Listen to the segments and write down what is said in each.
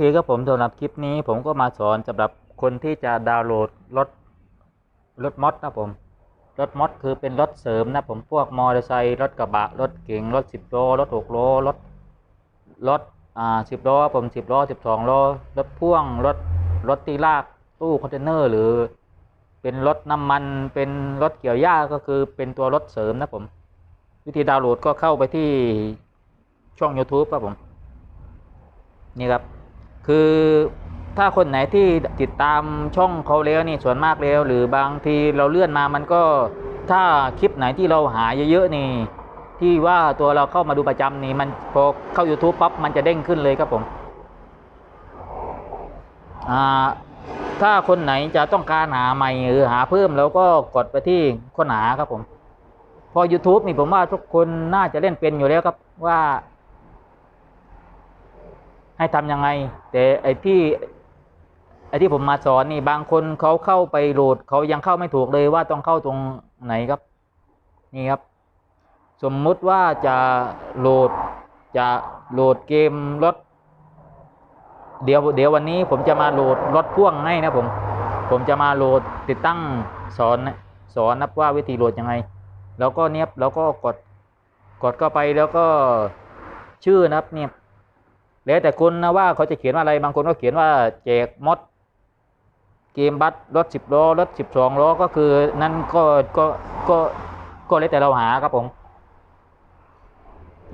คือครับผมสำหรับคลิปนี้ผมก็มาสอนสำหรับคนที่จะดาวน์โหลดรถรถมอดนะผมรถมอดคือเป็นรถเสริมนะผมพวกมอเตอร์ไซค์รถกระบะรถเก๋งรถสิบล้อรถหกล้อรถรถอ่าสิบล้อผมสิบล้อสิบสองล้อรถพ่วงรถรถตีลากตู้คอนเทนเนอร์หรือ เป็นรถน้ำมันเป็นรถเกี่ยวหญ้าก็คือเป็นตัวรถเสริมนะผม วิธีดาวน์โหลดก็เข้าไปที่ช่อง YouTube ครับผม นี่ครับ คือถ้าคนไหนที่ติดตามช่องเขาแล้วนี่ส่วนมากแล้ว หรือบางทีเราเลื่อนมามันก็ถ้าคลิปไหนที่เราหาเยอะๆนี่ ที่ว่าตัวเราเข้ามาดูประจำนี่มันพอเข้า YouTube ปั๊บมันจะเด้งขึ้นเลยครับผมอ่าถ้าคนไหนจะต้องการหาใหม่หรือหาเพิ่มแล้วก็กดไปที่ค้นหาครับผม พอ YouTube นี่ผมว่าทุกคนน่าจะเล่นเป็นอยู่แล้วครับว่า ให้ทำยังไง แต่ไอ้ที่ไอ้ที่ผมมาสอนนี่บางคนเขาเข้าไปโหลดเขายังเข้าไม่ถูกเลยว่าต้องเข้าตรงไหนครับ นี่ครับ สมมุติว่าจะโหลดจะโหลดเกมรถ เดี๋ยวเดี๋ยววันนี้ผมจะมาโหลดรถพ่วงให้นะผม ผมจะมาโหลดติดตั้งสอนสอนนับว่าวิธีโหลดยังไง แล้วก็เนี้ยแล้วก็กดกดเข้าไปแล้วก็ชื่อนะครับเนี่ย แล้วแต่คุณนะว่าเขาจะเขียนว่าอะไรบางคนก็เขียนว่าแจกมดเกมบัตรรถสิบล้อรถสิบสองล้อก็คือนั่นก็ก็ก็ก็แล้วแต่เราหาครับผม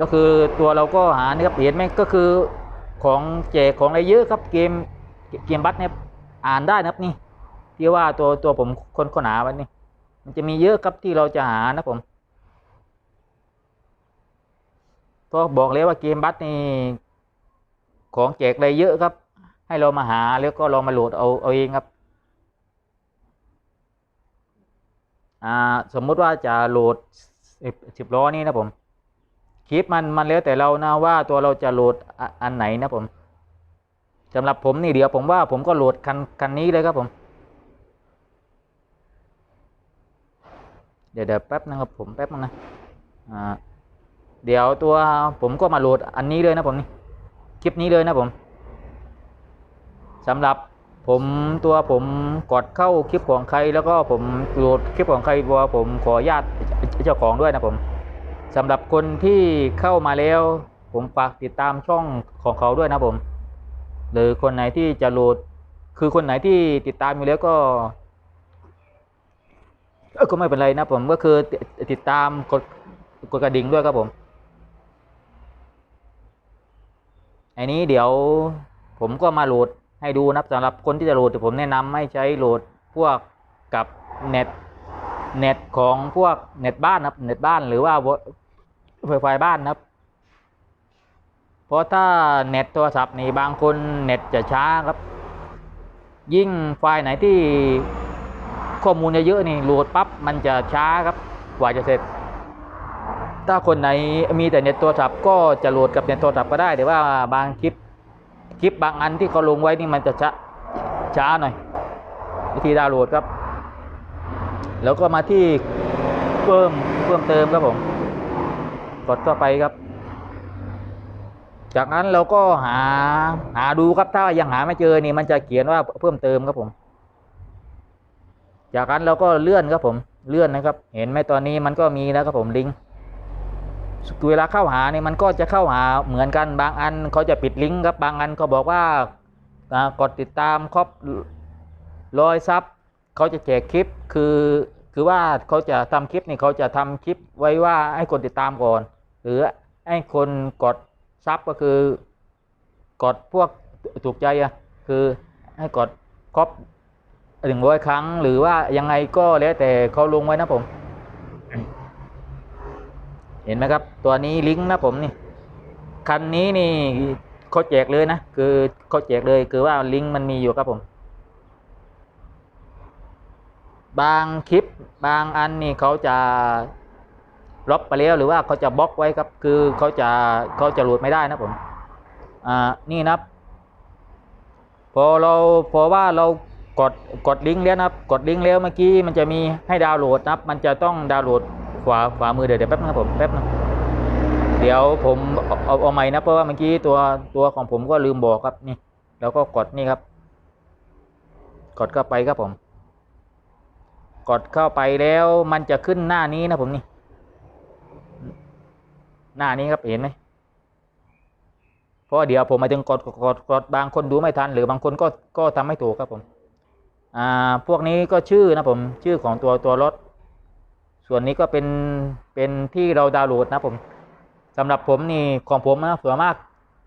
ก็คือตัวเราก็หานี่ครับเห็นไหมก็คือของแจกของอะไรเยอะครับเกมเกมบัตรเนี่ยอ่านได้นะครับนี่ที่ว่าตัวตัวผมคนค้นหาว้นี่มันจะมีเยอะครับที่เราจะหานะผมก็บอกเลยว่าเกมบัตรนี่ ของแจกอะไรเยอะครับ ให้เรามาหาแล้วก็ลองมาโหลดเอาเอาเองครับสมมุติว่าจะโหลดสิบล้อนี่นะผมคลิปมันมันแล้วแต่เรานะว่าตัวเราจะโหลดอ,อันไหนนะผมสำหรับผมนี่เดี๋ยวผมว่าผมก็โหลดคันคันนี้เลยครับผม เดี๋ยวเดี๋ยวแป๊บนึงครับผมแป๊บนึงนะเดี๋ยวตัวผมก็มาโหลดอันนี้เลยนะผมนี่ คลิปนี้เลยนะผมสำหรับผมตัวผมกดเข้าคลิปของใคร แล้วก็ผมโหลดคลิปของใครตัวผมขออนุญาตเจ้าของด้วยนะผมสำหรับคนที่เข้ามาแล้ว ผมฝากติดตามช่องของเขาด้วยนะผม หรือคนไหนที่จะโหลด คือคนไหนที่ติดตามอยู่แล้วก็ก็ไม่เป็นไรนะผมก็คือติติดตามกดกดกระดิ่งด้วยครับผม อันนี้เดี๋ยวผมก็มาโหลดให้ดูนะสำหรับคนที่จะโหลดแต่ผมแนะนำให้ใช้โหลดพวกกับเน็ตเน็ตของพวกเน็ตบ้านนะครับเน็ตบ้านหรือว่าไฟไฟบ้านนะครับ เพราะถ้าเน็ตโทรศัพท์นี่บางคนเน็ตจะช้าครับ ยิ่งไฟล์ไหนที่ข้อมูลเยอะๆนี่โหลดปั๊บมันจะช้าครับกว่าจะเสร็จ ถ้าคนไหนมีแต่เน็ตโทรศัพท์ก็จะโหลดกับเน็ตโทรศัพท์ก็ได้แต่ว่าบางคลิปคลิปบางอันที่เขาลงไว้นี่มันจะช้าช้าหน่อยวิธีดาวน์โหลดครับ แล้วก็มาที่เพิ่มเพิ่มเติมครับผมกดเข้าไปครับ จากนั้นเราก็หาหาดูครับถ้ายังหาไม่เจอนี่มันจะเขียนว่าเพิ่มเติมครับผม จากนั้นเราก็เลื่อนครับผมเลื่อนนะครับ เห็นไหมตอนนี้มันก็มีแล้วครับผมลิงก์ เวลาเข้าหาเนี่ยมันก็จะเข้าหาเหมือนกันบางอันเขาจะปิดลิงก์ครับบางอันเขาบอกว่ากดติดตามครบร้อยซับเขาจะแจกคลิปคือคือว่าเขาจะทำคลิปนี่เขาจะทำคลิปไว้ว่าให้คนติดตามก่อน หรือให้คนกดซับก็คือกดพวกถูกใจอะคือให้กดครบหนึ่งร้อยครั้ง หรือว่ายังไงก็แล้วแต่เขาลงไว้นะผม เห็นไหมครับ ตัวนี้ลิงก์นะผมนี่ คันนี้นี่เขาแจกเลยนะ คือเขาแจกเลยคือว่าลิงก์มันมีอยู่ครับผม บางคลิปบางอันนี่เขาจะลบไปแล้วหรือว่าเขาจะบล็อกไว้ครับ คือเขาจะเขาจะโหลดไม่ได้นะผม อ่า นี่นะพอเราพอว่าเรากดกดลิงก์แล้วนะครับ กดลิงก์แล้วเมื่อกี้มันจะมีให้ดาวน์โหลดนะครับ มันจะต้องดาวน์โหลด ขวาขวามือเดี๋ยวเดี๋ยวแป๊บนึงครับผมแป๊บนึงเดี๋ยวผมเอาเอาใหม่นะเพราะว่าเมื่อกี้ตัวตัวของผมก็ลืมบอกครับนี่ แล้วก็กดนี่ครับ กดเข้าไปครับผม กดเข้าไปแล้วมันจะขึ้นหน้านี้นะผมนี่ หน้านี้ครับเห็นไหมเพราะเดี๋ยวผมมาถึงกดกดกดกดบางคนดูไม่ทัน หรือบางคนก็ก็ทำไม่ถูกครับผม อ่า พวกนี้ก็ชื่อนะผม ชื่อของตัวตัวรถ ส่วนนี้ก็เป็นเป็นที่เราดาวน์โหลดนะผมสำหรับผมนี่ของผมนะส่วนมาก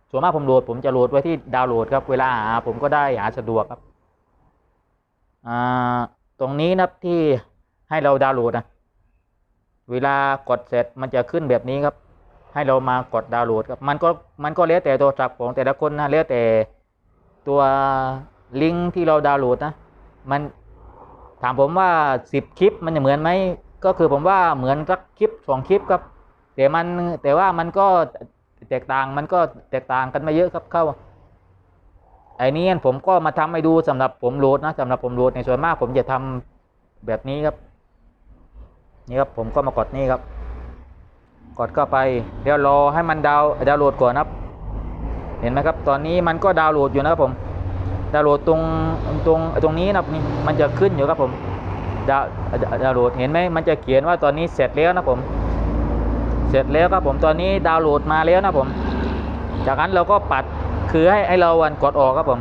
ส่วนมากผมโหลด ผมจะโหลดไว้ที่ดาวน์โหลดครับ เวลาหาผมก็ได้หาสะดวกครับอ่าตรงนี้นะที่ให้เราดาวน์โหลดนะเวลากดเสร็จมันจะขึ้นแบบนี้ครับ ให้เรามากดดาวน์โหลดครับมันก็มันก็แล้วแต่โทรศัพท์ของแต่ละคนนะแล้วแต่ตัวลิงก์ที่เราดาวน์โหลดนะมันถามผมว่าสิบคลิปมันจะเหมือนไหม ก็คือผมว่าเหมือนสักคลิปสองคลิปครับ แต่มันแต่ว่ามันก็แตกต่างมันก็แตกต่างกันมาเยอะครับเข้าไอ้นี้ผมก็มาทำให้ดูสำหรับผมโหลดนะสำหรับผมโหลดในส่วนมากผมจะทำแบบนี้ครับ นี่ครับผมก็มากดนี่ครับ กดเข้าไปเดี๋ยวรอให้มันดาวดาวโหลดก่อนนะครับ เห็นไหมครับ ตอนนี้มันก็ดาวโหลดอยู่นะครับผมดาวโหลดตรงตรงตรงนี้นะครับนี่มันจะขึ้นอยู่ครับผม ดาวดาวน์โหลดเห็นไหมมันจะเขียนว่าตอนนี้เสร็จแล้วนะผม เสร็จแล้วครับผมตอนนี้ดาวน์โหลดมาแล้วนะผม จากนั้นเราก็ปัดคือให้ให้เราวันกดออกครับผม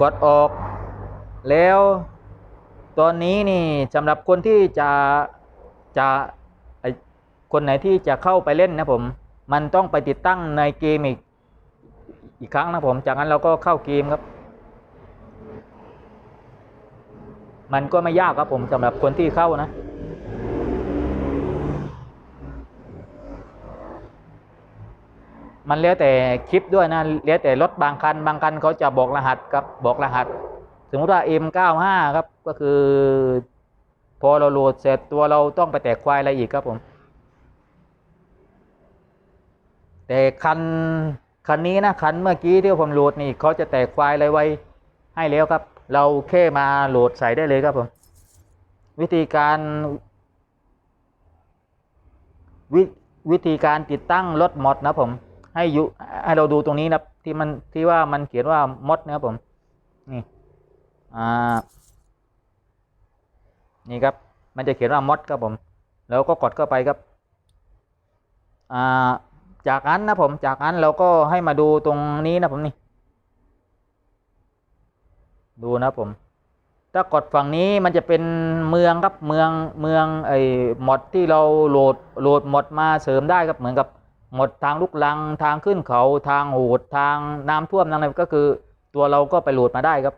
กดออก แล้ว ตอนนี้นี่สำหรับคนที่จะจะคนไหนที่จะเข้าไปเล่นนะผม มันต้องไปติดตั้งในเกมอีกอีกครั้งนะผม จากนั้นเราก็เข้าเกมครับ มันก็ไม่ยากครับผมสำหรับคนที่เข้านะ มันแล้วแต่คลิปด้วยนะแล้วแต่รถบางคัน บางคันเขาจะบอกรหัสครับบอกรหัส สมมติว่า M95 ครับก็คือ พอเราโหลดเสร็จตัวเราต้องไปแตกควายอะไรอีกครับผม แต่คันคันนี้นะคันเมื่อกี้ที่ผมโหลดนี่เขาจะแตกควายอะไรไว้ให้แล้วครับ เราแค่มาโหลดใส่ได้เลยครับผมวิธีการวิวิธีการติดตั้งรถมอดนะผม ให้ยู่ให้เราดูตรงนี้นะที่มันที่ว่ามันเขียนว่ามอดนะครับผมนี่อ่านี่ครับ มันจะเขียนว่ามอดครับผม แล้วก็กดเข้าไปครับอ่าจากนั้นนะผมจากนั้นเราก็ให้มาดูตรงนี้นะผมนี่ ดูนะผม ถ้ากดฝั่งนี้มันจะเป็นเมืองครับเมืองเมืองไอ้หมดที่เราโหลดโหลดหมดมาเสริมได้ครับเหมือนกับหมดทางลุกลังทางขึ้นเขาทางโหดทางน้ำท่วมอะไรก็คือตัวเราก็ไปโหลดมาได้ครับ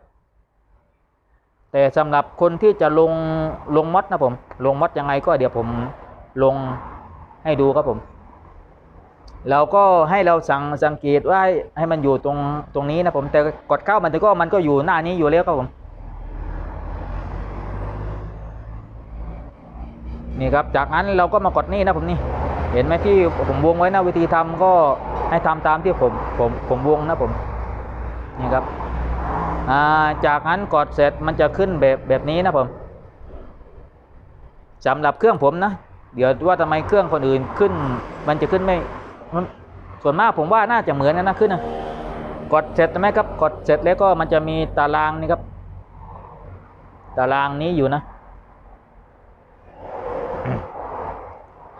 แต่สำหรับคนที่จะลงลงมดนะผม ลงมดยังไงก็เดี๋ยวผมลงให้ดูครับผม เราก็ให้เราสังสังเกตว่าให้มันอยู่ตรงตรงนี้นะผมแต่กดเข้ามันก็มันก็อยู่หน้านี้อยู่แล้วครับผมนี่ครับจากนั้นเราก็มากดนี่นะผมนี่เห็นไหมที่ผมวงไว้นะวิธีทำก็ให้ทำตามที่ผมผมผมวงนะผมนี่ครับอ่าจากนั้นกดเสร็จมันจะขึ้นแบบแบบนี้นะผมสำหรับเครื่องผมนะ เดี๋ยวว่าทำไมเครื่องคนอื่นขึ้น มันจะขึ้นไม่ มันส่วนมากผมว่าน่าจะเหมือนกันนะขึ้นนะกดเสร็จใช่ไหมครับกดเสร็จแล้วก็มันจะมีตารางนี่ครับ ตารางนี้อยู่นะ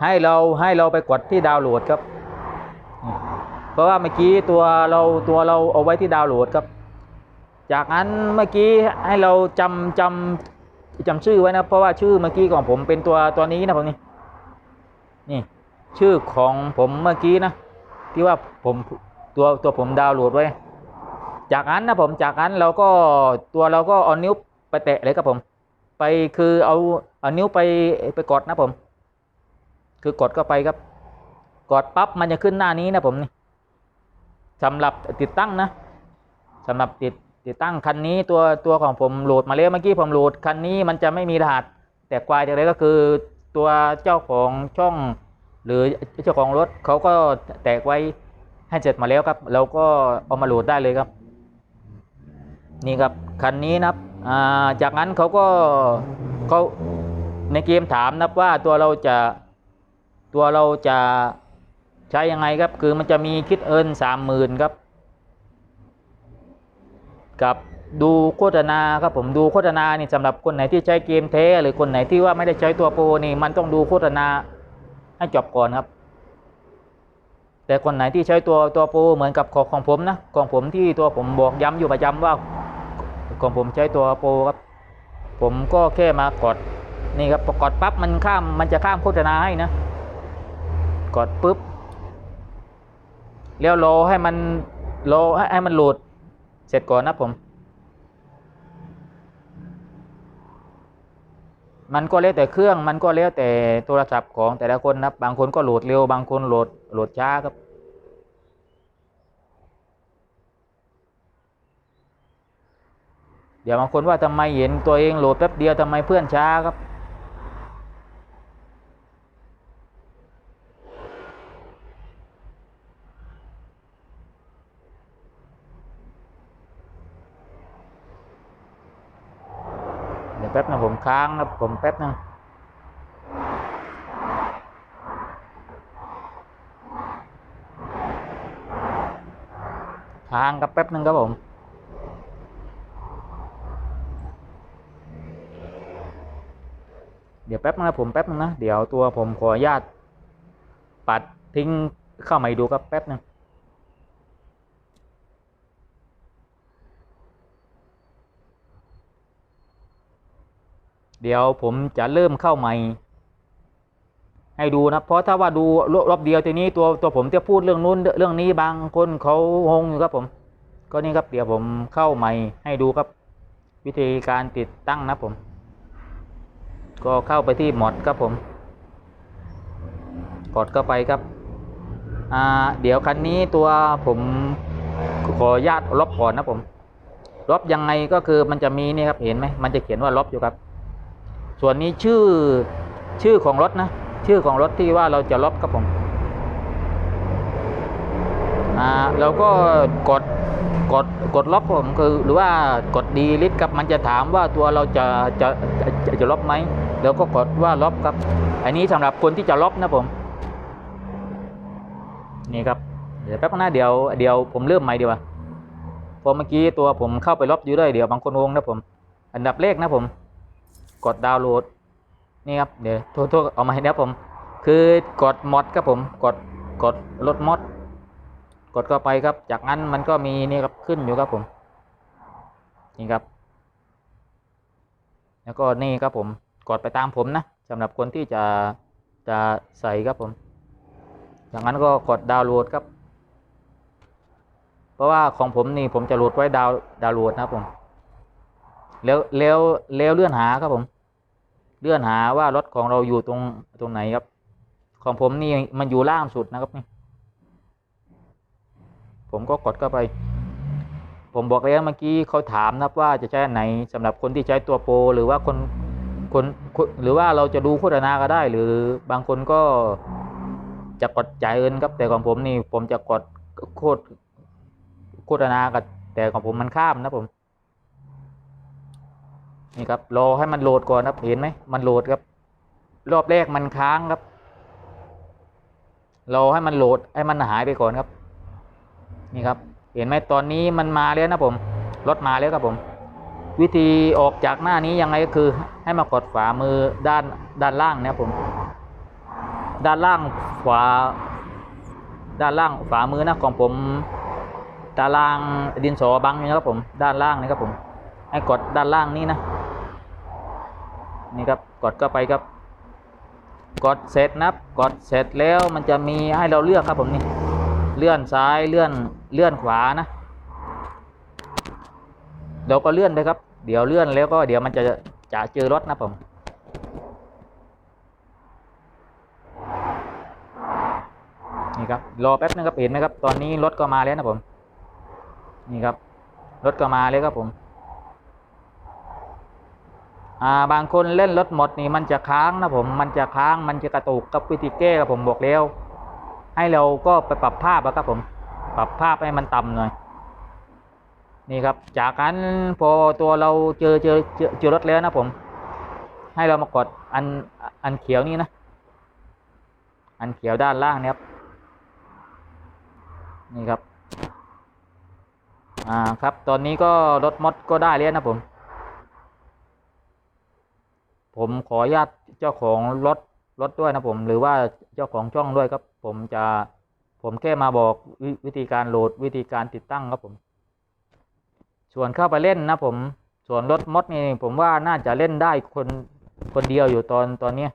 ให้เราให้เราไปกดที่ดาวน์โหลดครับ เพราะว่าเมื่อกี้ตัวเราตัวเราเอาไว้ที่ดาวน์โหลดครับ จากนั้นเมื่อกี้ให้เราจำจำจำชื่อไว้นะ เพราะว่าชื่อเมื่อกี้ของผมเป็นตัวตัวนี้นะผมนี่นี่ ชื่อของผมเมื่อกี้นะ ที่ว่าผมตัวตัวผมดาวน์โหลดไว้ จากนั้นนะผมจากนั้นเราก็ตัวเราก็เอานิ้วไปแตะเลยครับผม ไปคือเอาเอานิ้วไปไปกดนะผม คือกดเข้าไปครับกดปั๊บมันจะขึ้นหน้านี้นะผมนี่สำหรับติดตั้งนะสำหรับติดติดตั้งคันนี้ตัวตัวของผมโหลดมาแล้วเมื่อกี้ผมโหลดคันนี้มันจะไม่มีรหัส แต่ควายจากไรก็คือตัวเจ้าของช่อง หรือเจ้าของรถเขาก็แตกไว้ให้เสร็จมาแล้วครับ เราก็เอามาโหลดได้เลยครับ นี่ครับคันนี้นะครับจากนั้นเขาก็เขาในเกมถามนะว่าตัวเราจะตัวเราจะใช้ยังไงครับ คือมันจะมีคิดเอินสามหมื่นครับ กับดูโฆษณาครับผมดูโฆษณานี่สำหรับคนไหนที่ใช้เกมแท้หรือคนไหนที่ว่าไม่ได้ใช้ตัวโปรนี่มันต้องดูโฆษณา ให้จบก่อนครับ แต่คนไหนที่ใช้ตัวตัวปรเหมือนกับของของผมนะของผมที่ตัวผมบอกย้ำอยู่ประจำว่าของผมใช้ตัวปรครับ ผมก็แค่มากดนี่ครับกดปั๊บมันข้ามมันจะข้ามโฆษณาให้นะ กดปุ๊บแล้วรอให้มันรอให้ให้มันโหลดเสร็จก่อนนะผม มันก็แล้วแต่เครื่องมันก็แล้วแต่โทรศัพท์ของแต่ละคนนะบางคนก็โหลดเร็วบางคนโหลดโหลดช้าครับ เดี๋ยวบางคนว่าทำไมเห็นตัวเองโหลดแป๊บเดียวทำไมเพื่อนช้าครับ เดี๋ยวแป๊บนะผมค้างครับผมแป๊บนึงค้างครับแป๊บนึงครับผมเดี๋ยวแป๊บนึงนะผมแป๊บนึงนะ เดี๋ยวตัวผมขออนุญาตปัดทิ้งเข้ามาดูครับแป๊บนึง เดี๋ยวผมจะเริ่มเข้าใหม่ ให้ดูนะเพราะถ้าว่าดูรอบเดียวทีนี้ตัวตัวผมจะพูดเรื่องนู้นเรื่องนี้บางคนเขางงอยู่ครับผม ก็นี่ครับเดี๋ยวผมเข้าใหม่ ให้ดูครับ วิธีการติดตั้งนะผม ก็เข้าไปที่หมดครับผม กดเข้าไปครับอ่าเดี๋ยวคันนี้ตัวผมขออนุญาตลบก่อนนะผมลบยังไงก็คือมันจะมีนี่ครับเห็นไหมมันจะเขียนว่าลบอยู่ครับ ส่วนนี้ชื่อชื่อของรถนะ ชื่อของรถที่ว่าเราจะลบครับผมอ่าเราก็กดกดกดลบผมคือหรือว่ากดดีลิทครับมันจะถามว่าตัวเราจะจะจะจะจะลบไหมเราก็กดว่าลบครับ อันนี้สำหรับคนที่จะลบนะผม นี่ครับเดี๋ยวแป๊บนะเดี๋ยวเดี๋ยวผมเริ่มใหม่ดีกว่าพอเมื่อกี้ตัวผมเข้าไปลบอยู่ด้วยเดี๋ยวบางคนงงนะผม อันดับแรกนะผม กดดาวน์โหลดนี่ครับเดี๋ยวโทษโทษเอามาให้นะผม คือกดมอดครับผมกดกดลดมอดกดเข้าไปครับ จากนั้นมันก็มีนี่ครับขึ้นอยู่ครับผมนี่ครับ แล้วก็นี่ครับผมกดไปตามผมนะสำหรับคนที่จะจะใส่ครับผมจากนั้นก็กดดาวน์โหลดครับ เพราะว่าของผมนี่ผมจะโหลดไว้ดาวดาวน์โหลดนะครับผมแล้วแล้วแล้วเลื่อนหาครับผม เลื่อนหาว่ารถของเราอยู่ตรงตรงไหนครับ ของผมนี่มันอยู่ล่างสุดนะครับนี่ ผมก็กดเข้าไป ผมบอกแล้วเมื่อกี้เขาถามนะครับว่าจะใช้ไหนสำหรับคนที่ใช้ตัวโปรหรือว่าคนคนคนหรือว่าเราจะดูโฆษณาก็ได้ หรือบางคนก็จะกดจ่ายเงินครับ แต่ของผมนี่ผมจะกดโคตรโฆษณากับแต่ของผมมันข้ามนะผม นี่ครับรอให้มันโหลดก่อนครับเห็นไหมมันโหลดครับ รอบแรกมันค้างครับรอให้มันโหลดให้มันหายไปก่อนครับ นี่ครับ เห็นไหมตอนนี้มันมาแล้วนะผมรถมาแล้วครับผม วิธีออกจากหน้านี้ยังไงก็คือ ให้มากดฝ่ามือด้านด้านล่างนะครับผม ด้านล่างขวาด้านล่างฝ่ามือนะของผมตารางดินสอบังนี่นะครับผม ด้านล่างนะครับผม ให้กดด้านล่างนี้นะ นี่ครับกดเข้าไปครับ กดเสร็จนะครับกดเสร็จแล้วมันจะมีให้เราเลือกครับผมนี่เลื่อนซ้ายเลื่อนเลื่อนขวานะเราก็เลื่อนไปครับ เดี๋ยวเลื่อนแล้วก็เดี๋ยวมันจะจะเจอรถนะผมนี่ครับรอแป๊บนึงครับเห็นไหมครับ ตอนนี้รถก็มาแล้วนะผม นี่ครับรถก็มาแล้วครับผม บางคนเล่นรถหมดนี่มันจะค้างนะผมมันจะค้างมันจะกระตุกกับวิธีแก้ครับผมบอกแล้วให้เราก็ไปปรับภาพอะครับผม ปรับภาพให้มันต่ำหน่อยนี่ครับ จากนั้นพอตัวเราเจอเจอเจอเจอรถแล้วนะผม ให้เรามากดอันอันเขียวนี่นะ อันเขียวด้านล่างเนี่ยครับ นี่ครับ อ่าครับ ตอนนี้ก็รถมดก็ได้แล้วนะผม ผมขออนุญาตเจ้าของรถรถด้วยนะผม หรือว่าเจ้าของช่องด้วยครับ ผมจะผมแค่มาบอกววิธีการโหลดวิธีการติดตั้งครับผม ส่วนเข้าไปเล่นนะผม ส่วนรถมดนี่ผมว่าน่าจะเล่นได้คนคนเดียวอยู่ตอนตอนนี้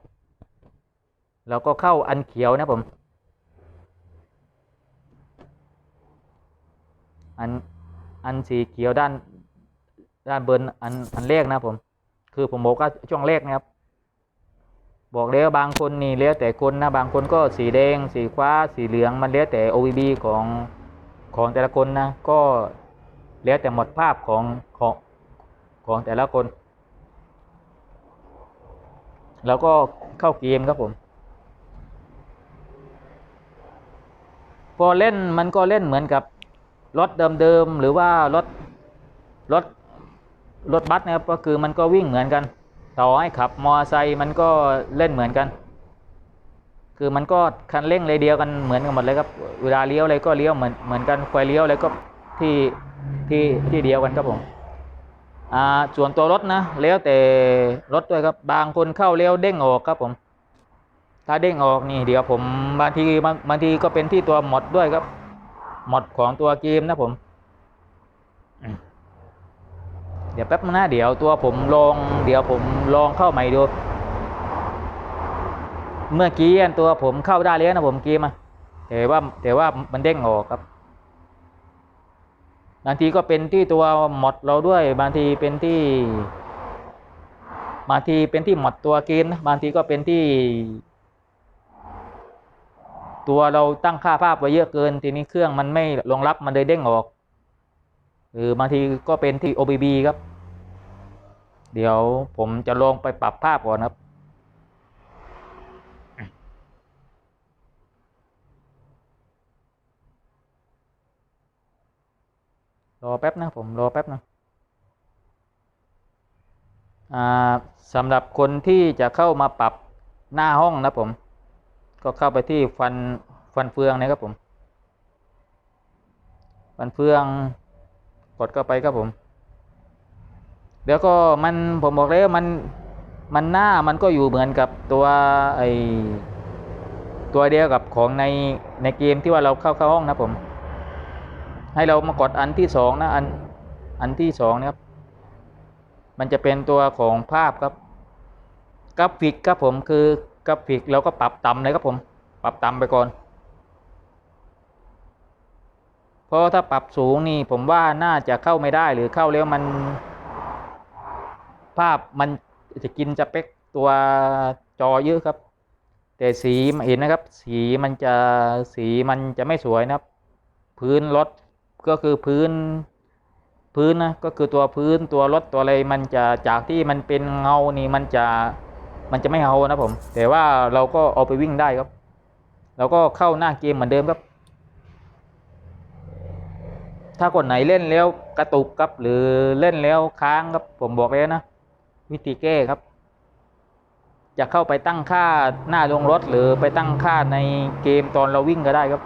แล้วก็เข้าอันเขียวนะผม อันอันสีเขียวด้านด้านเบนอันอันแรกนะผม คือผมบอกว่าช่วงแรกนะครับ บอกแล้วบางคนนี่แล้วแต่คนนะบางคนก็สีแดง สีฟ้า สีเหลืองมันแล้วแต่ OVB ของของแต่ละคนนะก็แล้วแต่หมดภาพของของของแต่ละคน แล้วก็เข้าเกมครับผมพอเล่นมันก็เล่นเหมือนกับรถเดิมๆหรือว่ารถรถ รถบัสนะครับก็คือมันก็วิ่งเหมือนกันต่อให้ขับมอไซค์มันก็เล่นเหมือนกัน คือมันก็คันเร่งเลยเดียวกันเหมือนกันหมดเลยครับเวลาเลี้ยวอะไรก็เลี้ยวเหมือนเหมือนกันไฟเลี้ยวอะไรก็ที่ที่ที่เดียวกันครับผมอ่าส่วนตัวรถนะแล้วแต่รถด้วยครับบางคนเข้าเลี้ยวเด้งออกครับผม ถ้าเด้งออกนี่เดี๋ยวผมบางทีบางบางทีก็เป็นที่ตัวหมดด้วยครับ หมดของตัวเกมนะผมอืม เดี๋ยวแป๊บนะเดี๋ยวตัวผมลองเดี๋ยวผมลองเข้าใหม่ดู เมื่อกี้ตัวผมเข้าได้แล้วนะผมเกมอะแต่ว่าแต่ว่ามันเด้งออกครับบางทีก็เป็นที่ตัวหมดเราด้วย บางทีเป็นที่บางทีเป็นที่หมดตัวเกมนะบางทีก็เป็นที่ ตัวเราตั้งค่าภาพไว้เยอะเกิน ทีนี้เครื่องมันไม่รองรับมันเลยเด้งออก หรือบางทีก็เป็นที่ OBB ครับ เดี๋ยวผมจะลองไปปรับภาพก่อนครับรอแป๊บนะผมรอแป๊บนะอ่าสำหรับคนที่จะเข้ามาปรับหน้าห้องนะผม ก็เข้าไปที่ฟันฟันเฟืองนะครับผม ฟันเฟือง กดเข้าไปครับผม เดี๋ยวก็มันผมบอกแล้วมันมันหน้ามันก็อยู่เหมือนกับตัวไอตัวเดียวกับของในในเกมที่ว่าเราเข้าเข้าห้องนะผม ให้เรามากดอันที่สองนะอันอันที่สองนะครับ มันจะเป็นตัวของภาพครับกราฟิกครับผมคือกราฟิกเราก็ปรับต่ำเลยครับผม ปรับต่ำไปก่อน เพราะถ้าปรับสูงนี่ผมว่าน่าจะเข้าไม่ได้หรือเข้าแล้วมัน ภาพมันจะกินจะเป๊กตัวจอเยอะครับ แต่สีเห็นนะครับ สีมันจะสีมันจะไม่สวยนะครับ พื้นรถก็คือพื้นพื้นนะก็คือตัวพื้นตัวรถตัวอะไรมันจะจากที่มันเป็นเงานี่มันจะมันจะไม่เงานะผม แต่ว่าเราก็เอาไปวิ่งได้ครับเราก็เข้าหน้าเกมเหมือนเดิมครับ ถ้าคนไหนเล่นแล้วกระตุกครับ หรือเล่นแล้วค้างครับ ผมบอกแล้วนะ วิธีแก้ครับ จะเข้าไปตั้งค่าหน้าลงรถ หรือไปตั้งค่าในเกมตอนเราวิ่งก็ได้ครับ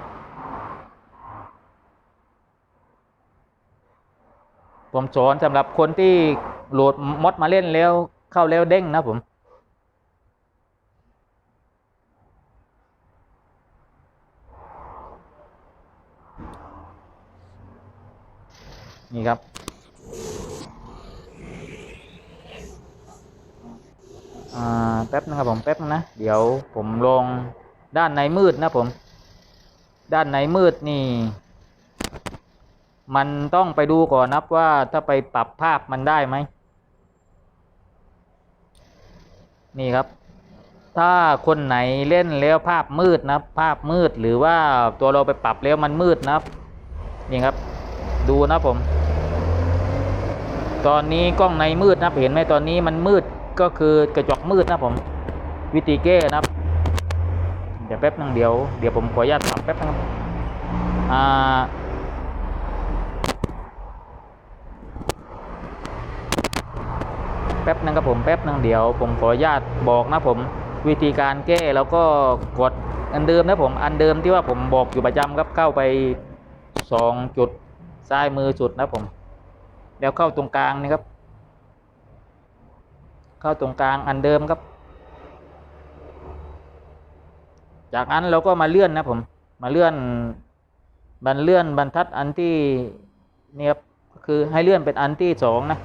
ผมสอนสำหรับคนที่โหลดมดมาเล่นแล้วเข้าแล้วเด้งนะผม นี่ครับ อ่า แป๊บนึงครับผมแป๊บนะ เดี๋ยวผมลองด้านในมืดนะผม ด้านในมืดนี่ มันต้องไปดูก่อนนับว่าถ้าไปปรับภาพมันได้ไหม นี่ครับถ้าคนไหนเล่นแล้วภาพมืดนะภาพมืดหรือว่าตัวเราไปปรับแล้วมันมืดนะนี่ครับ ดูนะผม ตอนนี้กล้องในมืดนะเห็นไหมตอนนี้มันมืดก็คือกระจกมืดนะผม วิธีแก้นะครับเดี๋ยวแป๊บนึงเดี๋ยวเดี๋ยวผมขออนุญาตปรับแป๊บนึงอ่าแป๊บนึงครับผมแป๊บนึงเดี๋ยวผมขออนุญาตบอกนะผม วิธีการแก้แล้วก็กดอันเดิมนะผมอันเดิมที่ว่าผมบอกอยู่ประจำครับเข้าไปสองจุด ซ้ายมือสุดนะผม แล้วเข้าตรงกลางนี่ครับ เข้าตรงกลางอันเดิมครับ จากนั้นเราก็มาเลื่อนนะผม มาเลื่อนบันเลื่อนบรรทัดอันที่เนี่ยครับคือให้เลื่อนเป็นอันที่สองนะ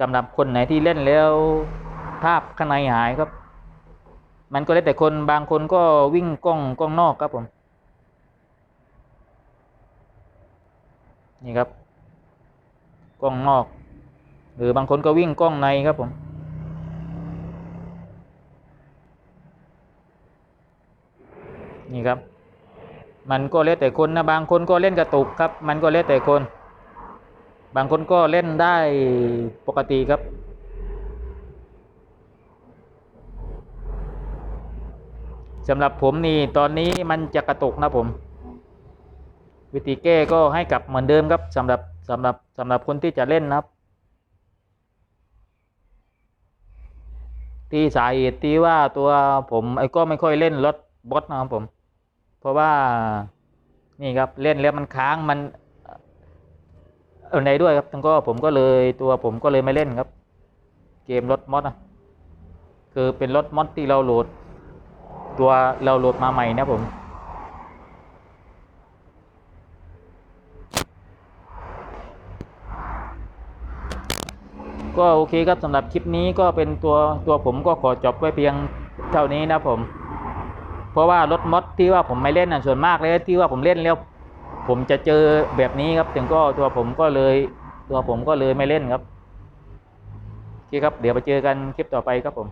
สำหรับคนไหนที่เล่นแล้วภาพข้างในหายครับ มันก็แล้วแต่คนบางคนก็วิ่งกล้องกล้องนอกครับผม นี่ครับ กล้องนอก หรือบางคนก็วิ่งกล้องในครับผม นี่ครับ มันก็แล้วแต่คนนะบางคนก็เล่นกระตุกครับ มันก็แล้วแต่คน บางคนก็เล่นได้ปกติครับสำหรับผมนี่ตอนนี้มันจะกระตุกนะผม วิธีแก้ก็ให้กลับเหมือนเดิมครับสำหรับสำหรับสำหรับคนที่จะเล่นนะครับ ที่สาเหตุที่ว่าตัวผมไอ้ก็ไม่ค่อยเล่นรถบอสนะครับผม เพราะว่านี่ครับเล่นแล้วมันค้างมันเออในด้วยครับทั้งก็ผมก็เลยตัวผมก็เลยไม่เล่นครับ เกมรถมอดนะคือเป็นรถมอดที่เราโหลด ตัวเราโหลดมาใหม่นะผม ก็โอเคครับสำหรับคลิปนี้ก็เป็นตัวตัวผมก็ขอจบไว้เพียงเท่านี้นะผม เพราะว่ารถมอดที่ว่าผมไม่เล่นนะส่วนมากเลยที่ว่าผมเล่นแล้ว ผมจะเจอแบบนี้ครับถึงก็ตัวผมก็เลย ตัวผมก็เลยไม่เล่นครับโอเคครับ เดี๋ยวไปเจอกันคลิปต่อไปครับผม